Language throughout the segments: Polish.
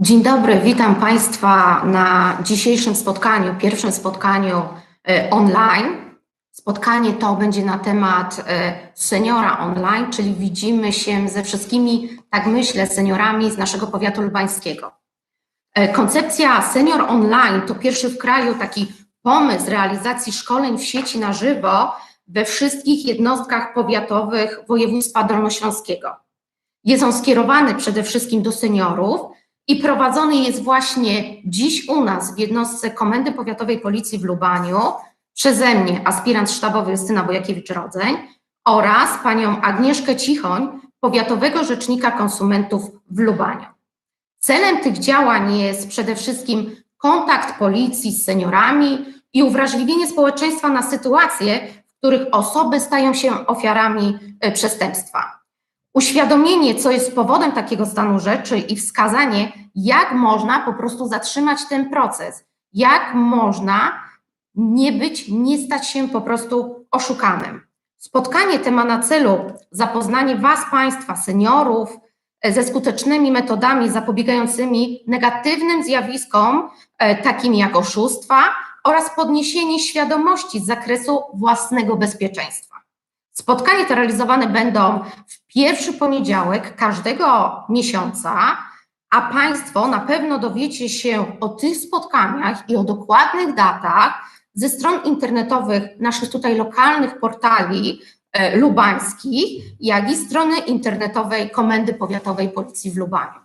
Dzień dobry, witam Państwa na dzisiejszym spotkaniu, pierwszym spotkaniu e, online. Spotkanie to będzie na temat e, seniora online, czyli widzimy się ze wszystkimi, tak myślę, seniorami z naszego powiatu lubańskiego. E, koncepcja senior online to pierwszy w kraju taki pomysł realizacji szkoleń w sieci na żywo we wszystkich jednostkach powiatowych województwa dolnośląskiego. Jest on skierowany przede wszystkim do seniorów, i prowadzony jest właśnie dziś u nas w jednostce Komendy Powiatowej Policji w Lubaniu przeze mnie aspirant sztabowy Justyna Bojakiewicz-Rodzeń oraz panią Agnieszkę Cichoń, Powiatowego Rzecznika Konsumentów w Lubaniu. Celem tych działań jest przede wszystkim kontakt policji z seniorami i uwrażliwienie społeczeństwa na sytuacje, w których osoby stają się ofiarami e, przestępstwa uświadomienie, co jest powodem takiego stanu rzeczy i wskazanie, jak można po prostu zatrzymać ten proces, jak można nie być, nie stać się po prostu oszukanym. Spotkanie te ma na celu zapoznanie Was, Państwa, seniorów, e, ze skutecznymi metodami zapobiegającymi negatywnym zjawiskom, e, takim jak oszustwa, oraz podniesienie świadomości z zakresu własnego bezpieczeństwa. Spotkania te realizowane będą w pierwszy poniedziałek każdego miesiąca, a Państwo na pewno dowiecie się o tych spotkaniach i o dokładnych datach ze stron internetowych naszych tutaj lokalnych portali e, lubańskich, jak i strony internetowej Komendy Powiatowej Policji w Lubaniu.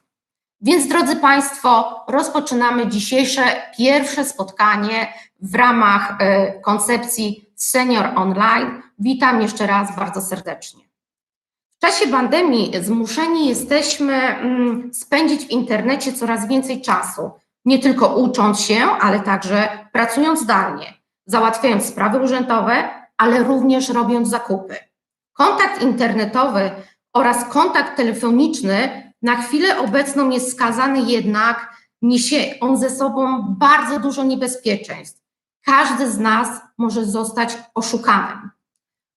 Więc drodzy Państwo, rozpoczynamy dzisiejsze pierwsze spotkanie w ramach e, koncepcji Senior Online. Witam jeszcze raz bardzo serdecznie. W czasie pandemii zmuszeni jesteśmy mm, spędzić w internecie coraz więcej czasu, nie tylko ucząc się, ale także pracując zdalnie, załatwiając sprawy urzędowe, ale również robiąc zakupy. Kontakt internetowy oraz kontakt telefoniczny na chwilę obecną jest skazany jednak, niesie on ze sobą bardzo dużo niebezpieczeństw. Każdy z nas może zostać oszukanym.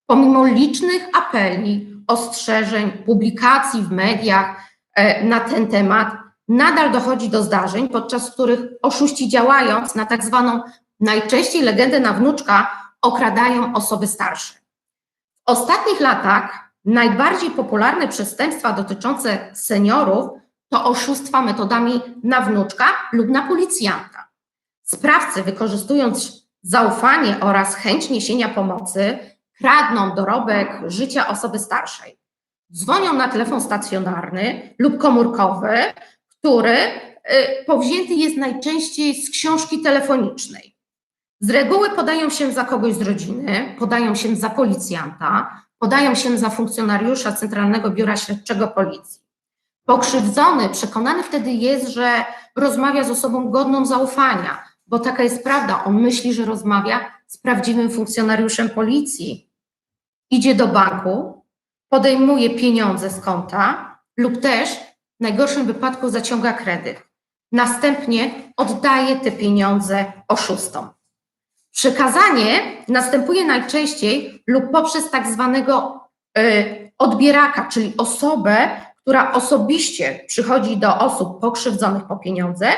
Pomimo licznych apeli, ostrzeżeń, publikacji w mediach e, na ten temat, nadal dochodzi do zdarzeń, podczas których oszuści działając na tak zwaną najczęściej legendę na wnuczka okradają osoby starsze. W ostatnich latach najbardziej popularne przestępstwa dotyczące seniorów to oszustwa metodami na wnuczka lub na policjanta. Sprawcy, wykorzystując zaufanie oraz chęć niesienia pomocy, kradną dorobek życia osoby starszej. Dzwonią na telefon stacjonarny lub komórkowy, który y, powzięty jest najczęściej z książki telefonicznej. Z reguły podają się za kogoś z rodziny, podają się za policjanta, podają się za funkcjonariusza Centralnego Biura Śledczego Policji. Pokrzywdzony przekonany wtedy jest, że rozmawia z osobą godną zaufania, bo taka jest prawda. On myśli, że rozmawia z prawdziwym funkcjonariuszem policji. Idzie do banku, podejmuje pieniądze z konta lub też w najgorszym wypadku zaciąga kredyt. Następnie oddaje te pieniądze oszustom. Przekazanie następuje najczęściej lub poprzez tak zwanego y, odbieraka, czyli osobę, która osobiście przychodzi do osób pokrzywdzonych po pieniądze,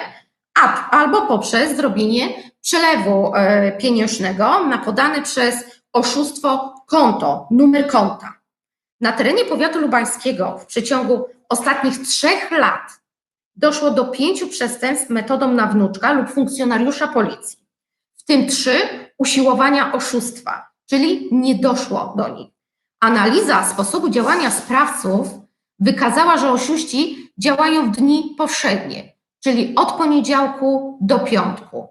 albo poprzez zrobienie przelewu y, pieniężnego na podane przez oszustwo konto, numer konta. Na terenie powiatu lubańskiego w przeciągu ostatnich trzech lat doszło do pięciu przestępstw metodą na wnuczka lub funkcjonariusza policji, w tym trzy usiłowania oszustwa, czyli nie doszło do nich. Analiza sposobu działania sprawców wykazała, że oszuści działają w dni powszednie, czyli od poniedziałku do piątku.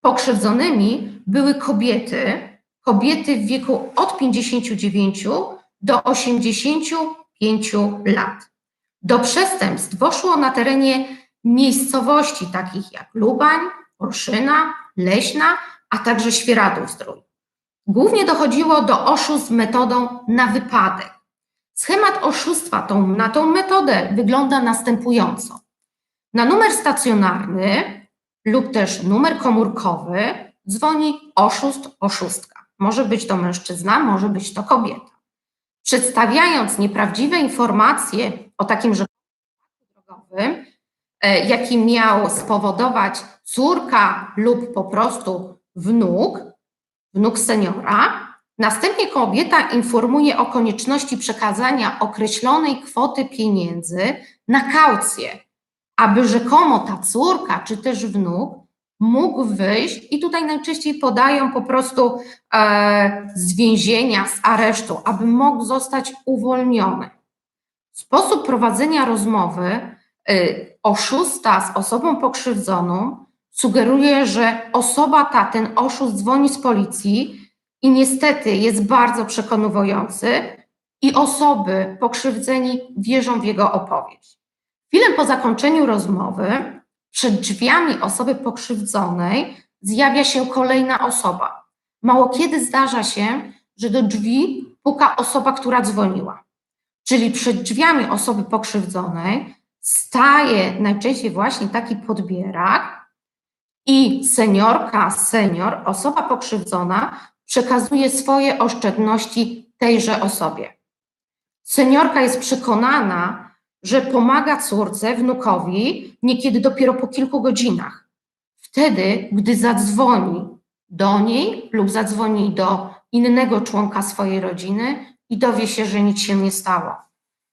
Pokrzywdzonymi były kobiety, kobiety w wieku od 59 do 85 lat. Do przestępstw doszło na terenie miejscowości takich jak Lubań, Olszyna, Leśna, a także Świeradów Zdrój. Głównie dochodziło do oszustw metodą na wypadek. Schemat oszustwa tą, na tą metodę wygląda następująco. Na numer stacjonarny lub też numer komórkowy dzwoni oszust, oszustka. Może być to mężczyzna, może być to kobieta. Przedstawiając nieprawdziwe informacje o takim że drogowym, e, jaki miał spowodować córka lub po prostu wnuk, wnuk seniora. Następnie kobieta informuje o konieczności przekazania określonej kwoty pieniędzy na kaucję, aby rzekomo ta córka czy też wnuk mógł wyjść i tutaj najczęściej podają po prostu e, z więzienia, z aresztu, aby mógł zostać uwolniony. Sposób prowadzenia rozmowy y, oszusta z osobą pokrzywdzoną sugeruje, że osoba ta, ten oszust dzwoni z policji i niestety jest bardzo przekonujący i osoby pokrzywdzeni wierzą w jego opowieść. Chwilę po zakończeniu rozmowy przed drzwiami osoby pokrzywdzonej zjawia się kolejna osoba. Mało kiedy zdarza się, że do drzwi puka osoba, która dzwoniła. Czyli przed drzwiami osoby pokrzywdzonej staje najczęściej właśnie taki podbierak i seniorka, senior, osoba pokrzywdzona przekazuje swoje oszczędności tejże osobie. Seniorka jest przekonana, że pomaga córce, wnukowi, niekiedy dopiero po kilku godzinach. Wtedy, gdy zadzwoni do niej lub zadzwoni do innego członka swojej rodziny i dowie się, że nic się nie stało.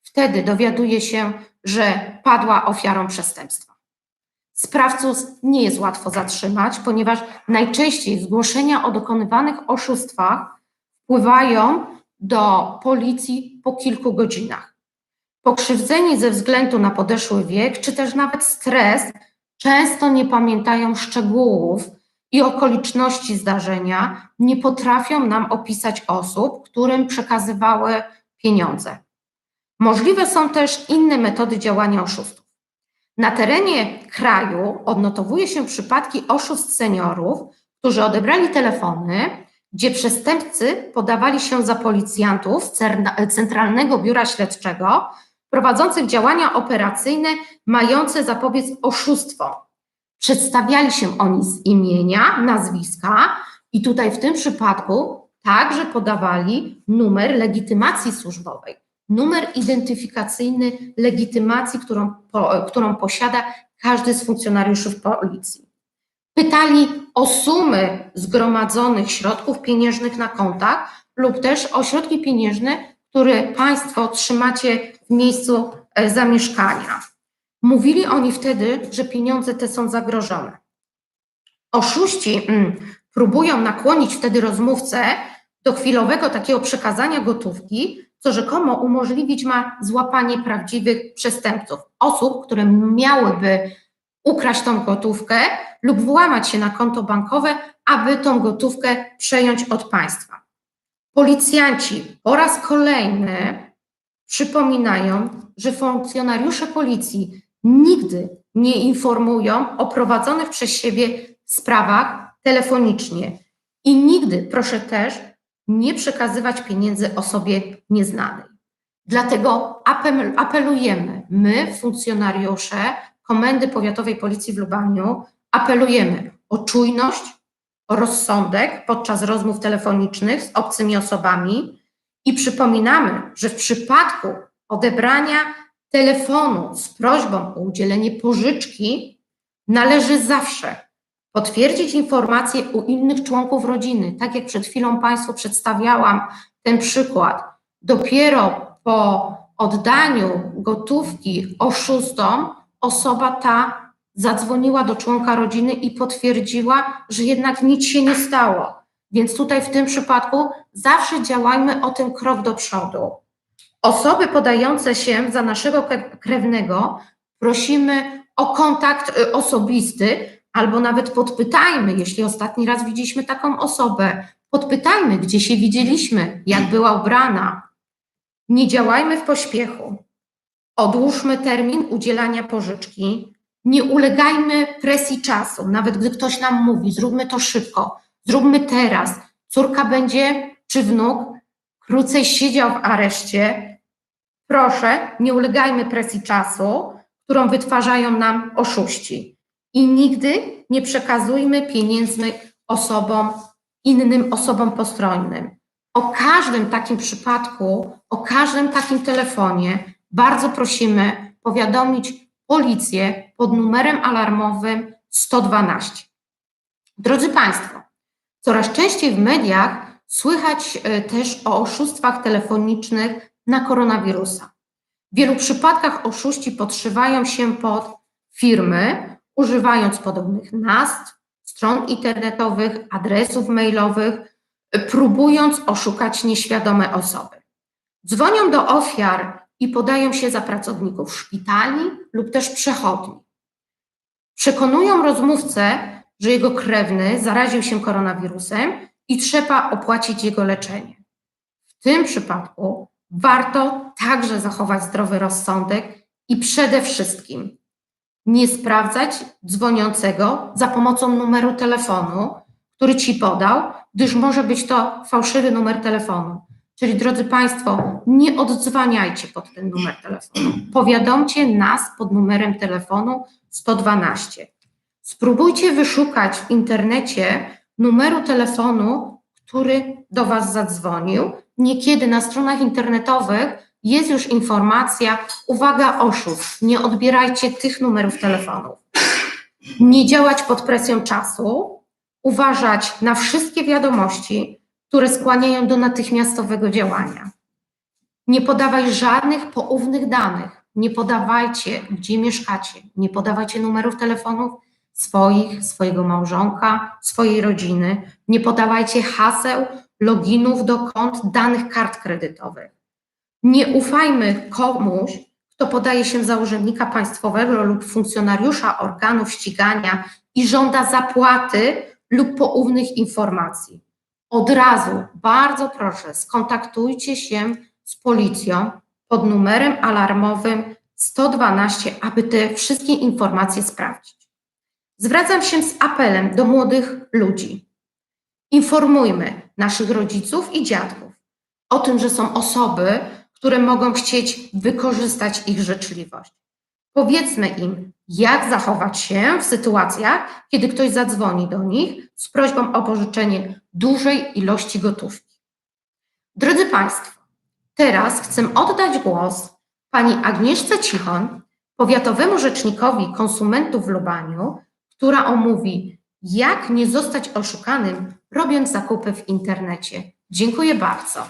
Wtedy dowiaduje się, że padła ofiarą przestępstwa. Sprawców nie jest łatwo zatrzymać, ponieważ najczęściej zgłoszenia o dokonywanych oszustwach wpływają do policji po kilku godzinach. Pokrzywdzeni ze względu na podeszły wiek, czy też nawet stres, często nie pamiętają szczegółów i okoliczności zdarzenia, nie potrafią nam opisać osób, którym przekazywały pieniądze. Możliwe są też inne metody działania oszustów. Na terenie kraju odnotowuje się przypadki oszustw seniorów, którzy odebrali telefony, gdzie przestępcy podawali się za policjantów Centralnego Biura Śledczego prowadzących działania operacyjne mające zapobiec oszustwom. Przedstawiali się oni z imienia, nazwiska i tutaj w tym przypadku także podawali numer legitymacji służbowej numer identyfikacyjny legitymacji, którą, po, którą posiada każdy z funkcjonariuszy w policji. Pytali o sumy zgromadzonych środków pieniężnych na kontach lub też o środki pieniężne, które Państwo trzymacie w miejscu e, zamieszkania. Mówili oni wtedy, że pieniądze te są zagrożone. Oszuści mm, próbują nakłonić wtedy rozmówcę do chwilowego takiego przekazania gotówki, co rzekomo umożliwić ma złapanie prawdziwych przestępców, osób, które miałyby ukraść tą gotówkę lub włamać się na konto bankowe, aby tą gotówkę przejąć od państwa. Policjanci po raz kolejny przypominają, że funkcjonariusze policji nigdy nie informują o prowadzonych przez siebie sprawach telefonicznie i nigdy, proszę też, nie przekazywać pieniędzy osobie nieznanej. Dlatego apel, apelujemy, my, funkcjonariusze Komendy Powiatowej Policji w Lubaniu, apelujemy o czujność, rozsądek podczas rozmów telefonicznych z obcymi osobami i przypominamy, że w przypadku odebrania telefonu z prośbą o udzielenie pożyczki należy zawsze potwierdzić informacje u innych członków rodziny. Tak jak przed chwilą Państwu przedstawiałam ten przykład, dopiero po oddaniu gotówki oszustom osoba ta zadzwoniła do członka rodziny i potwierdziła, że jednak nic się nie stało. Więc tutaj w tym przypadku zawsze działajmy o ten krok do przodu. Osoby podające się za naszego krewnego prosimy o kontakt y, osobisty, albo nawet podpytajmy, jeśli ostatni raz widzieliśmy taką osobę, podpytajmy, gdzie się widzieliśmy, jak była ubrana. Nie działajmy w pośpiechu. Odłóżmy termin udzielania pożyczki. Nie ulegajmy presji czasu, nawet gdy ktoś nam mówi, zróbmy to szybko, zróbmy teraz. Córka będzie, czy wnuk, krócej siedział w areszcie. Proszę, nie ulegajmy presji czasu, którą wytwarzają nam oszuści i nigdy nie przekazujmy pieniędzy osobom, innym osobom postronnym. O każdym takim przypadku, o każdym takim telefonie bardzo prosimy powiadomić policję pod numerem alarmowym 112. Drodzy Państwo, coraz częściej w mediach słychać e, też o oszustwach telefonicznych na koronawirusa. W wielu przypadkach oszuści podszywają się pod firmy, używając podobnych nazw, stron internetowych, adresów mailowych, próbując oszukać nieświadome osoby. Dzwonią do ofiar i podają się za pracowników szpitali lub też przechodni. Przekonują rozmówcę, że jego krewny zaraził się koronawirusem i trzeba opłacić jego leczenie. W tym przypadku warto także zachować zdrowy rozsądek i przede wszystkim nie sprawdzać dzwoniącego za pomocą numeru telefonu, który ci podał, gdyż może być to fałszywy numer telefonu. Czyli drodzy Państwo, nie oddzwaniajcie pod ten numer telefonu. Powiadomcie nas pod numerem telefonu 112. Spróbujcie wyszukać w internecie numeru telefonu, który do Was zadzwonił. Niekiedy na stronach internetowych jest już informacja, uwaga, oszust, nie odbierajcie tych numerów telefonów. Nie działać pod presją czasu, uważać na wszystkie wiadomości, które skłaniają do natychmiastowego działania. Nie podawaj żadnych poufnych danych. Nie podawajcie, gdzie mieszkacie. Nie podawajcie numerów telefonów swoich, swojego małżonka, swojej rodziny. Nie podawajcie haseł, loginów do kont, danych kart kredytowych. Nie ufajmy komuś, kto podaje się za urzędnika państwowego lub funkcjonariusza organów ścigania i żąda zapłaty lub poufnych informacji. Od razu, bardzo proszę, skontaktujcie się z policją pod numerem alarmowym 112, aby te wszystkie informacje sprawdzić. Zwracam się z apelem do młodych ludzi. Informujmy naszych rodziców i dziadków o tym, że są osoby, które mogą chcieć wykorzystać ich życzliwość. Powiedzmy im, jak zachować się w sytuacjach, kiedy ktoś zadzwoni do nich z prośbą o pożyczenie dużej ilości gotówki. Drodzy Państwo, teraz chcę oddać głos pani Agnieszce Cichon, powiatowemu rzecznikowi konsumentów w Lubaniu, która omówi, jak nie zostać oszukanym, robiąc zakupy w internecie. Dziękuję bardzo.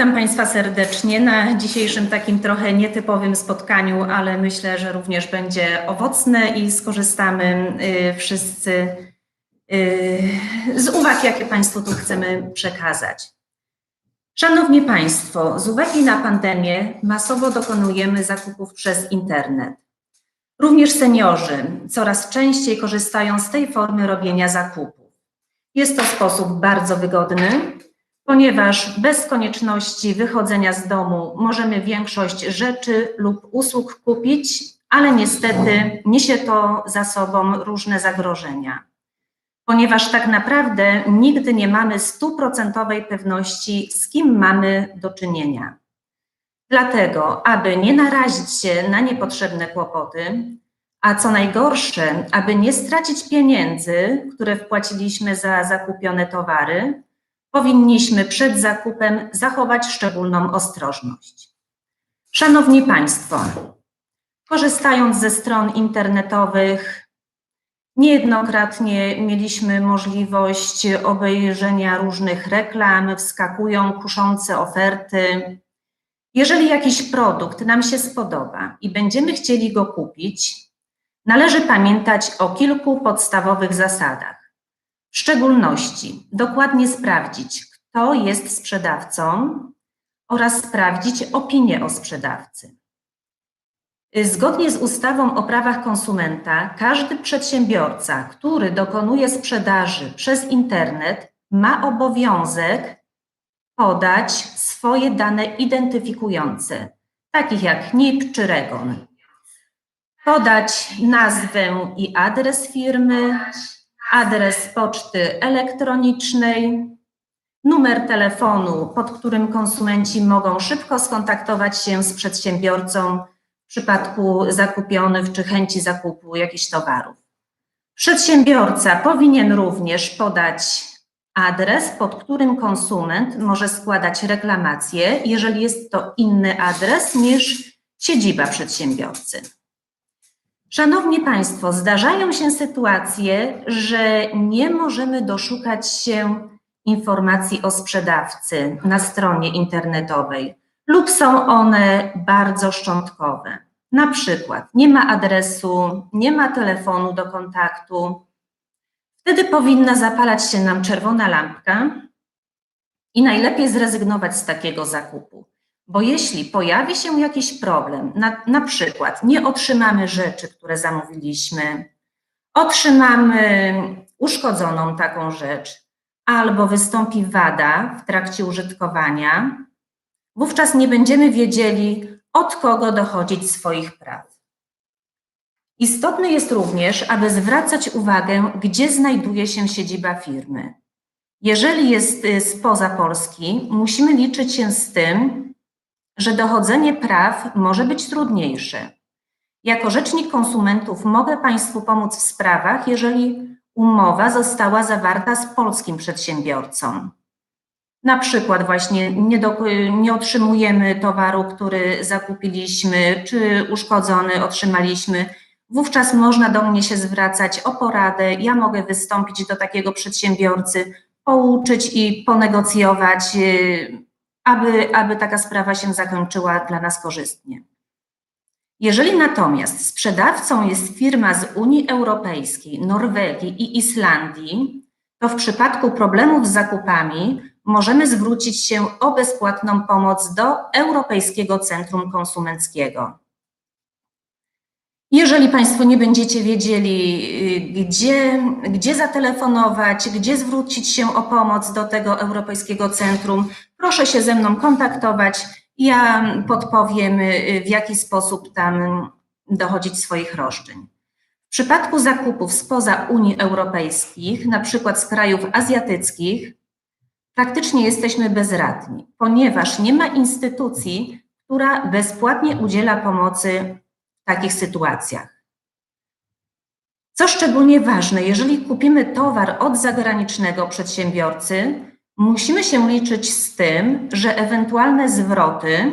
Witam Państwa serdecznie na dzisiejszym takim trochę nietypowym spotkaniu, ale myślę, że również będzie owocne i skorzystamy y, wszyscy y, z uwag, jakie Państwu tu chcemy przekazać. Szanowni Państwo, z uwagi na pandemię masowo dokonujemy zakupów przez internet. Również seniorzy coraz częściej korzystają z tej formy robienia zakupów. Jest to sposób bardzo wygodny, ponieważ bez konieczności wychodzenia z domu możemy większość rzeczy lub usług kupić, ale niestety niesie to za sobą różne zagrożenia. Ponieważ tak naprawdę nigdy nie mamy stuprocentowej pewności, z kim mamy do czynienia. Dlatego, aby nie narazić się na niepotrzebne kłopoty, a co najgorsze, aby nie stracić pieniędzy, które wpłaciliśmy za zakupione towary, powinniśmy przed zakupem zachować szczególną ostrożność. Szanowni Państwo, korzystając ze stron internetowych, niejednokrotnie mieliśmy możliwość obejrzenia różnych reklam, wskakują kuszące oferty. Jeżeli jakiś produkt nam się spodoba i będziemy chcieli go kupić, należy pamiętać o kilku podstawowych zasadach. W szczególności dokładnie sprawdzić, kto jest sprzedawcą oraz sprawdzić opinię o sprzedawcy. Zgodnie z ustawą o prawach konsumenta, każdy przedsiębiorca, który dokonuje sprzedaży przez internet, ma obowiązek podać swoje dane identyfikujące, takich jak NIP czy REGON. Podać nazwę i adres firmy, adres poczty elektronicznej, numer telefonu, pod którym konsumenci mogą szybko skontaktować się z przedsiębiorcą w przypadku zakupionych czy chęci zakupu jakichś towarów. Przedsiębiorca powinien również podać adres, pod którym konsument może składać reklamację, jeżeli jest to inny adres niż siedziba przedsiębiorcy. Szanowni Państwo, zdarzają się sytuacje, że nie możemy doszukać się informacji o sprzedawcy na stronie internetowej lub są one bardzo szczątkowe. Na przykład nie ma adresu, nie ma telefonu do kontaktu. Wtedy powinna zapalać się nam czerwona lampka i najlepiej zrezygnować z takiego zakupu. Bo jeśli pojawi się jakiś problem, na, na przykład nie otrzymamy rzeczy, które zamówiliśmy, otrzymamy uszkodzoną taką rzecz, albo wystąpi wada w trakcie użytkowania, wówczas nie będziemy wiedzieli, od kogo dochodzić swoich praw. Istotne jest również, aby zwracać uwagę, gdzie znajduje się siedziba firmy. Jeżeli jest y, spoza Polski, musimy liczyć się z tym, że dochodzenie praw może być trudniejsze. Jako rzecznik konsumentów mogę Państwu pomóc w sprawach, jeżeli umowa została zawarta z polskim przedsiębiorcą. Na przykład właśnie nie, do, nie otrzymujemy towaru, który zakupiliśmy, czy uszkodzony otrzymaliśmy. Wówczas można do mnie się zwracać o poradę. Ja mogę wystąpić do takiego przedsiębiorcy, pouczyć i ponegocjować, y, aby, aby taka sprawa się zakończyła dla nas korzystnie. Jeżeli natomiast sprzedawcą jest firma z Unii Europejskiej, Norwegii i Islandii, to w przypadku problemów z zakupami możemy zwrócić się o bezpłatną pomoc do Europejskiego Centrum Konsumenckiego. Jeżeli Państwo nie będziecie wiedzieli, y, gdzie, gdzie zatelefonować, gdzie zwrócić się o pomoc do tego Europejskiego Centrum, proszę się ze mną kontaktować. Ja podpowiem, y, w jaki sposób tam dochodzić swoich roszczeń. W przypadku zakupów spoza Unii Europejskich, na przykład z krajów azjatyckich, praktycznie jesteśmy bezradni, ponieważ nie ma instytucji, która bezpłatnie udziela pomocy takich sytuacjach. Co szczególnie ważne, jeżeli kupimy towar od zagranicznego przedsiębiorcy, musimy się liczyć z tym, że ewentualne zwroty,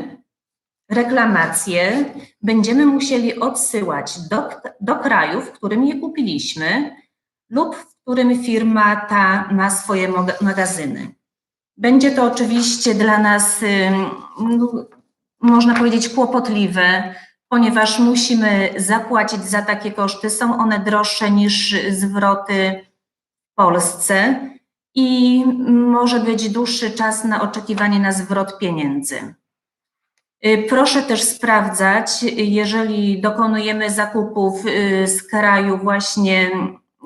reklamacje będziemy musieli odsyłać do, do kraju, w którym je kupiliśmy lub w którym firma ta ma swoje magazyny. Będzie to oczywiście dla nas, można powiedzieć, kłopotliwe, ponieważ musimy zapłacić za takie koszty. Są one droższe niż zwroty w Polsce i może być dłuższy czas na oczekiwanie na zwrot pieniędzy. Y, proszę też sprawdzać, jeżeli dokonujemy zakupów y, z kraju właśnie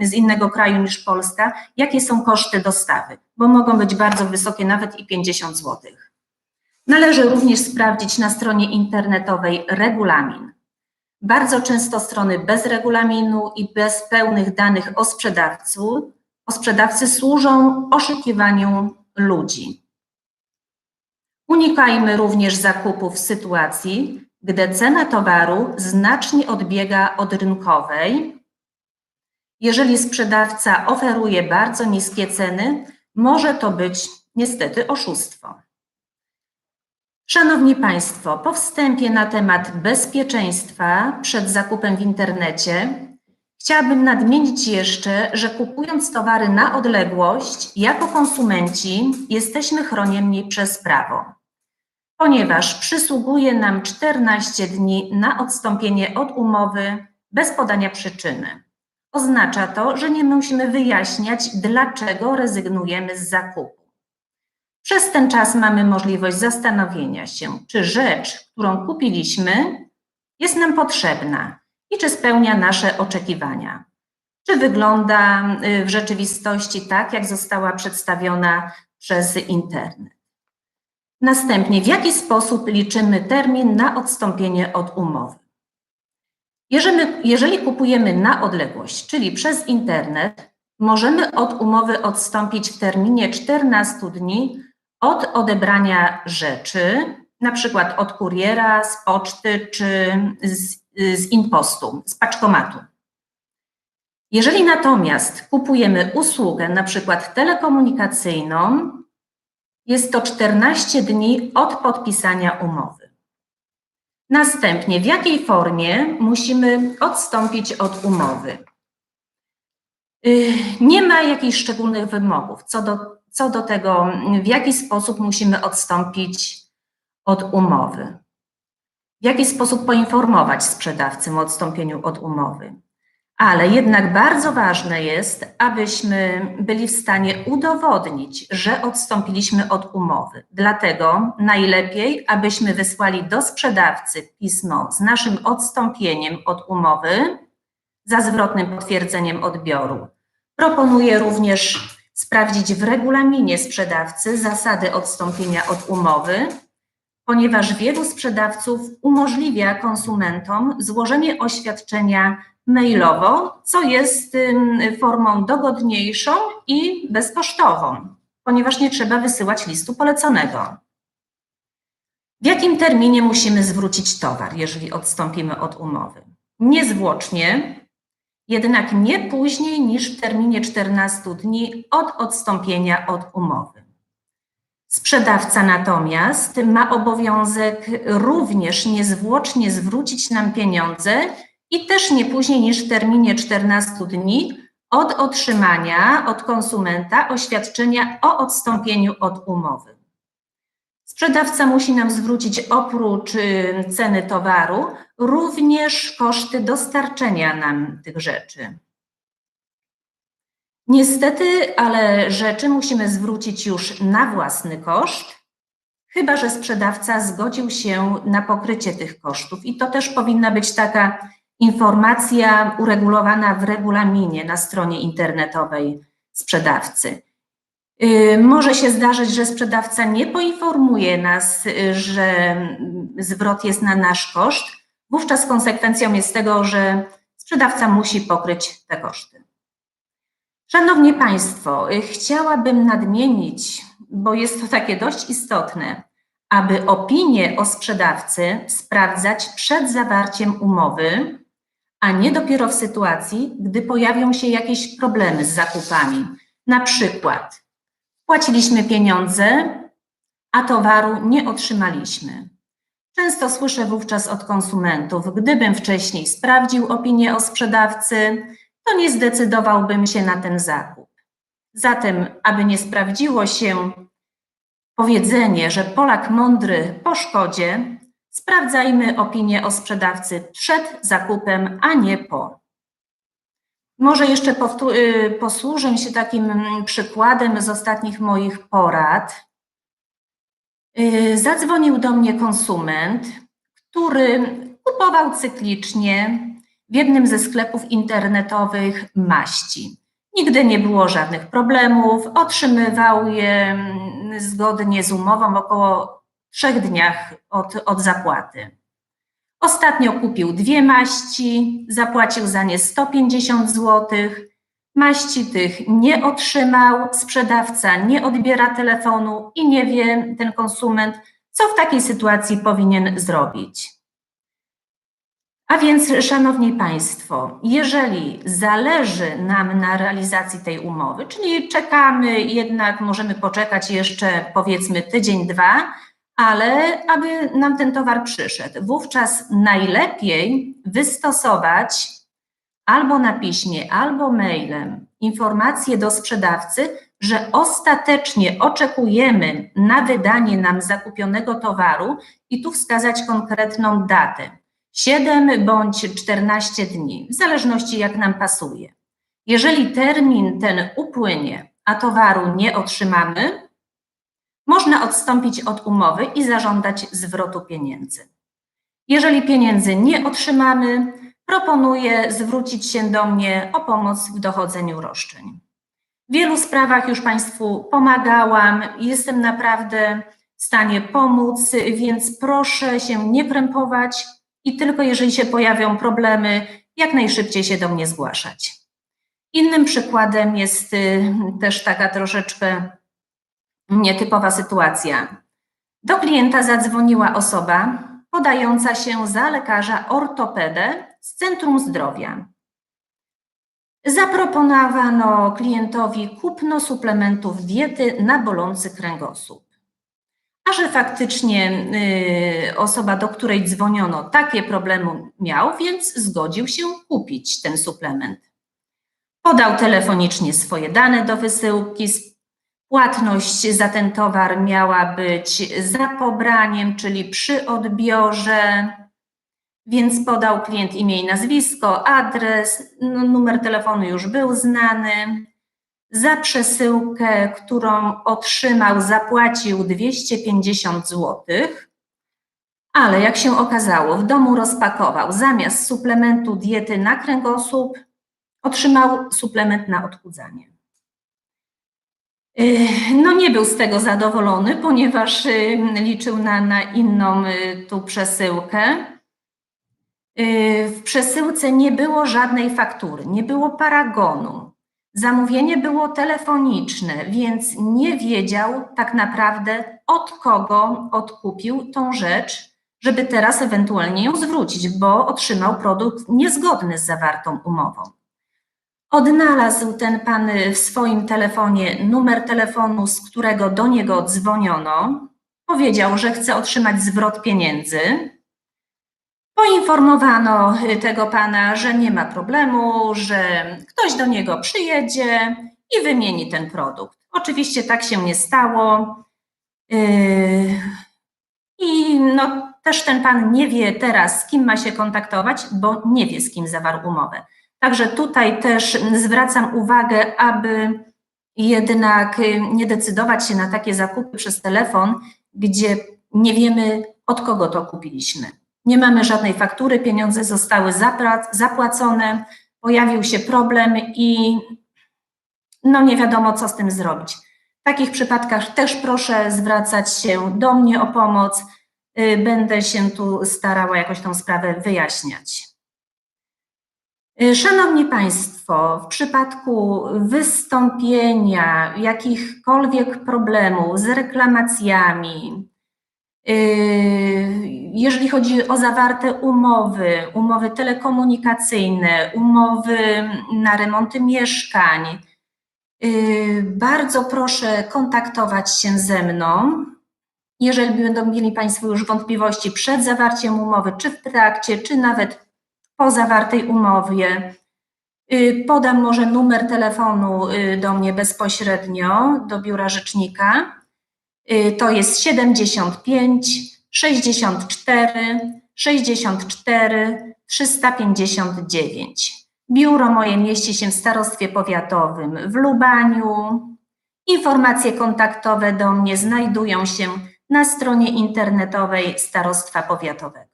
z innego kraju niż Polska, jakie są koszty dostawy, bo mogą być bardzo wysokie, nawet i 50 zł. Należy również sprawdzić na stronie internetowej regulamin. Bardzo często strony bez regulaminu i bez pełnych danych o sprzedawcu, o sprzedawcy służą oszukiwaniu ludzi. Unikajmy również zakupów w sytuacji, gdy cena towaru znacznie odbiega od rynkowej. Jeżeli sprzedawca oferuje bardzo niskie ceny, może to być niestety oszustwo. Szanowni Państwo, po wstępie na temat bezpieczeństwa przed zakupem w internecie, chciałabym nadmienić jeszcze, że kupując towary na odległość, jako konsumenci jesteśmy chronieni przez prawo, ponieważ przysługuje nam 14 dni na odstąpienie od umowy bez podania przyczyny. Oznacza to, że nie musimy wyjaśniać, dlaczego rezygnujemy z zakupu. Przez ten czas mamy możliwość zastanowienia się, czy rzecz, którą kupiliśmy, jest nam potrzebna i czy spełnia nasze oczekiwania. Czy wygląda y, w rzeczywistości tak, jak została przedstawiona przez internet. Następnie, w jaki sposób liczymy termin na odstąpienie od umowy? Jeżeli, jeżeli kupujemy na odległość, czyli przez internet, możemy od umowy odstąpić w terminie 14 dni od odebrania rzeczy na przykład od kuriera, z poczty czy z, z impostu, z paczkomatu. Jeżeli natomiast kupujemy usługę, na przykład telekomunikacyjną, jest to 14 dni od podpisania umowy. Następnie, w jakiej formie musimy odstąpić od umowy? Y, Nie ma jakichś szczególnych wymogów co do, co do tego, w jaki sposób musimy odstąpić od umowy. W jaki sposób poinformować sprzedawcę o odstąpieniu od umowy. Ale jednak bardzo ważne jest, abyśmy byli w stanie udowodnić, że odstąpiliśmy od umowy. Dlatego najlepiej, abyśmy wysłali do sprzedawcy pismo z naszym odstąpieniem od umowy za zwrotnym potwierdzeniem odbioru. Proponuję również sprawdzić w regulaminie sprzedawcy zasady odstąpienia od umowy, ponieważ wielu sprzedawców umożliwia konsumentom złożenie oświadczenia mailowo, co jest formą dogodniejszą i bezkosztową, ponieważ nie trzeba wysyłać listu poleconego. W jakim terminie musimy zwrócić towar, jeżeli odstąpimy od umowy? Niezwłocznie, jednak nie później niż w terminie 14 dni od odstąpienia od umowy. Sprzedawca natomiast ma obowiązek również niezwłocznie zwrócić nam pieniądze i też nie później niż w terminie 14 dni od otrzymania od konsumenta oświadczenia o odstąpieniu od umowy. Sprzedawca musi nam zwrócić oprócz y, ceny towaru również koszty dostarczenia nam tych rzeczy. Niestety, ale rzeczy musimy zwrócić już na własny koszt, chyba że sprzedawca zgodził się na pokrycie tych kosztów. I to też powinna być taka informacja uregulowana w regulaminie na stronie internetowej sprzedawcy. Y, Może się zdarzyć, że sprzedawca nie poinformuje nas, y, że zwrot jest na nasz koszt. Wówczas konsekwencją jest tego, że sprzedawca musi pokryć te koszty. Szanowni Państwo, y, chciałabym nadmienić, bo jest to takie dość istotne, aby opinię o sprzedawcy sprawdzać przed zawarciem umowy, a nie dopiero w sytuacji, gdy pojawią się jakieś problemy z zakupami. Na przykład płaciliśmy pieniądze, a towaru nie otrzymaliśmy. Często słyszę wówczas od konsumentów, gdybym wcześniej sprawdził opinię o sprzedawcy, to nie zdecydowałbym się na ten zakup. Zatem, aby nie sprawdziło się powiedzenie, że Polak mądry po szkodzie, sprawdzajmy opinię o sprzedawcy przed zakupem, a nie po. Może jeszcze y, posłużę się takim mm, przykładem z ostatnich moich porad. Y, Zadzwonił do mnie konsument, który kupował cyklicznie w jednym ze sklepów internetowych maści. Nigdy nie było żadnych problemów, otrzymywał je mm, zgodnie z umową około trzech dniach od, od zapłaty. Ostatnio kupił dwie maści, zapłacił za nie 150 zł. Maści tych nie otrzymał, sprzedawca nie odbiera telefonu i nie wie ten konsument, co w takiej sytuacji powinien zrobić. A więc, Szanowni Państwo, jeżeli zależy nam na realizacji tej umowy, czyli czekamy, jednak możemy poczekać jeszcze powiedzmy tydzień, dwa, ale aby nam ten towar przyszedł, wówczas najlepiej wystosować albo na piśmie, albo mailem informację do sprzedawcy, że ostatecznie oczekujemy na wydanie nam zakupionego towaru i tu wskazać konkretną datę 7 bądź 14 dni, w zależności jak nam pasuje. Jeżeli termin ten upłynie, a towaru nie otrzymamy, można odstąpić od umowy i zażądać zwrotu pieniędzy. Jeżeli pieniędzy nie otrzymamy, proponuję zwrócić się do mnie o pomoc w dochodzeniu roszczeń. W wielu sprawach już Państwu pomagałam jestem naprawdę w stanie pomóc, więc proszę się nie krępować i tylko jeżeli się pojawią problemy, jak najszybciej się do mnie zgłaszać. Innym przykładem jest y, też taka troszeczkę nietypowa sytuacja. Do klienta zadzwoniła osoba podająca się za lekarza ortopedę z Centrum Zdrowia. Zaproponowano klientowi kupno suplementów diety na bolący kręgosłup. A że faktycznie y, osoba, do której dzwoniono, takie problemy miał, więc zgodził się kupić ten suplement. Podał telefonicznie swoje dane do wysyłki. Płatność za ten towar miała być za pobraniem, czyli przy odbiorze. Więc podał klient imię i nazwisko, adres, no, numer telefonu już był znany. Za przesyłkę, którą otrzymał, zapłacił 250 zł. Ale jak się okazało, w domu rozpakował zamiast suplementu diety na kręgosłup, otrzymał suplement na odchudzanie. No nie był z tego zadowolony, ponieważ liczył na, na inną yy, tu przesyłkę. Yy, W przesyłce nie było żadnej faktury, nie było paragonu. Zamówienie było telefoniczne, więc nie wiedział tak naprawdę od kogo odkupił tą rzecz, żeby teraz ewentualnie ją zwrócić, bo otrzymał produkt niezgodny z zawartą umową. Odnalazł ten pan w swoim telefonie numer telefonu, z którego do niego dzwoniono. Powiedział, że chce otrzymać zwrot pieniędzy. Poinformowano tego pana, że nie ma problemu, że ktoś do niego przyjedzie i wymieni ten produkt. Oczywiście tak się nie stało. Yy, I no, też ten pan nie wie teraz, z kim ma się kontaktować, bo nie wie, z kim zawarł umowę. Także tutaj też zwracam uwagę, aby jednak y, nie decydować się na takie zakupy przez telefon, gdzie nie wiemy, od kogo to kupiliśmy. Nie mamy żadnej faktury, pieniądze zostały zapłacone, pojawił się problem i no nie wiadomo, co z tym zrobić. W takich przypadkach też proszę zwracać się do mnie o pomoc. Y, Będę się tu starała jakoś tą sprawę wyjaśniać. Y, Szanowni Państwo, w przypadku wystąpienia jakichkolwiek problemów z reklamacjami, y, jeżeli chodzi o zawarte umowy, umowy telekomunikacyjne, umowy na remonty mieszkań, y, bardzo proszę kontaktować się ze mną. Jeżeli będą mieli Państwo już wątpliwości przed zawarciem umowy, czy w trakcie, czy nawet po zawartej umowie. Y, Podam może numer telefonu y, do mnie bezpośrednio, do biura rzecznika. Y, To jest 75 64 64 359. Biuro moje mieści się w starostwie powiatowym w Lubaniu. Informacje kontaktowe do mnie znajdują się na stronie internetowej Starostwa Powiatowego.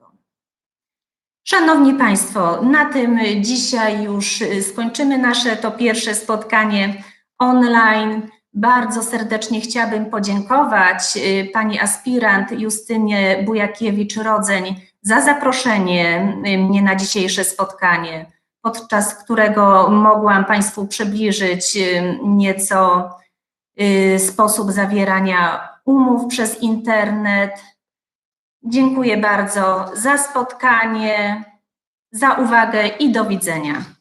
Szanowni Państwo, na tym dzisiaj już y, skończymy nasze to pierwsze spotkanie online. Bardzo serdecznie chciałabym podziękować y, pani aspirant Justynie Bujakiewicz-Rodzeń za zaproszenie y, mnie na dzisiejsze spotkanie, podczas którego mogłam Państwu przybliżyć nieco sposób zawierania umów przez internet, Dziękuję bardzo za spotkanie, za uwagę i do widzenia.